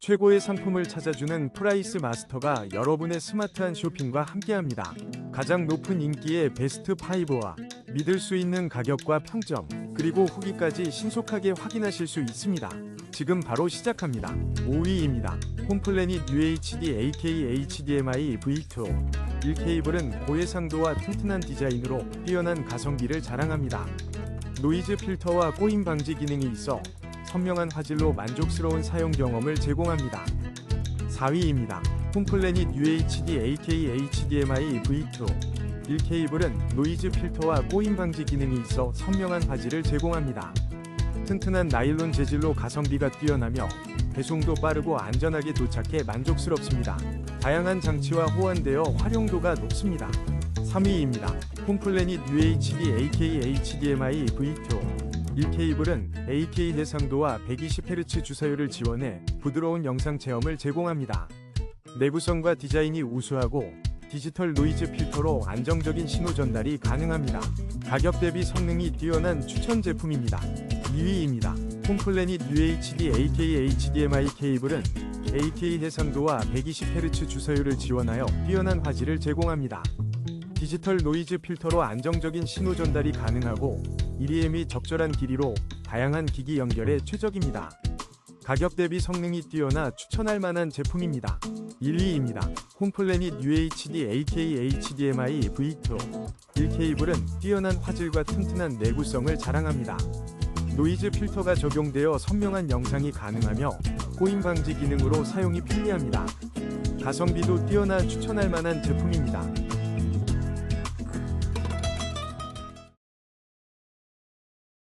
최고의 상품을 찾아주는 프라이스 마스터가 여러분의 스마트한 쇼핑과 함께합니다. 가장 높은 인기의 베스트 5와 믿을 수 있는 가격과 평점, 그리고 후기까지 신속하게 확인하실 수 있습니다. 지금 바로 시작합니다. 5위입니다. 홈플래닛 UHD AK HDMI V2 1 케이블은 고해상도와 튼튼한 디자인으로 뛰어난 가성비를 자랑합니다. 노이즈 필터와 꼬임 방지 기능이 있어 선명한 화질로 만족스러운 사용 경험을 제공합니다. 4위입니다. 홈플래닛 UHD AK HDMI V2 1 케이블은 노이즈 필터와 꼬임 방지 기능이 있어 선명한 화질을 제공합니다. 튼튼한 나일론 재질로 가성비가 뛰어나며 배송도 빠르고 안전하게 도착해 만족스럽습니다. 다양한 장치와 호환되어 활용도가 높습니다. 3위입니다. 홈플래닛 UHD AK HDMI V2 1 케이블은 AK 해상도와 120Hz 주사율을 지원해 부드러운 영상 체험을 제공합니다. 내구성과 디자인이 우수하고 디지털 노이즈 필터로 안정적인 신호 전달이 가능합니다. 가격 대비 성능이 뛰어난 추천 제품입니다. 2위입니다. 홈플래닛 UHD AK HDMI 케이블은 AK 해상도와 120Hz 주사율을 지원하여 뛰어난 화질을 제공합니다. 디지털 노이즈 필터로 안정적인 신호 전달이 가능하고 1EM이 적절한 길이로 다양한 기기 연결에 최적입니다. 가격 대비 성능이 뛰어나 추천할 만한 제품입니다. 1위입니다. 홈플래닛 UHD AK HDMI V2 1 케이블은 뛰어난 화질과 튼튼한 내구성을 자랑합니다. 노이즈 필터가 적용되어 선명한 영상이 가능하며 꼬임 방지 기능으로 사용이 편리합니다. 가성비도 뛰어나 추천할 만한 제품입니다.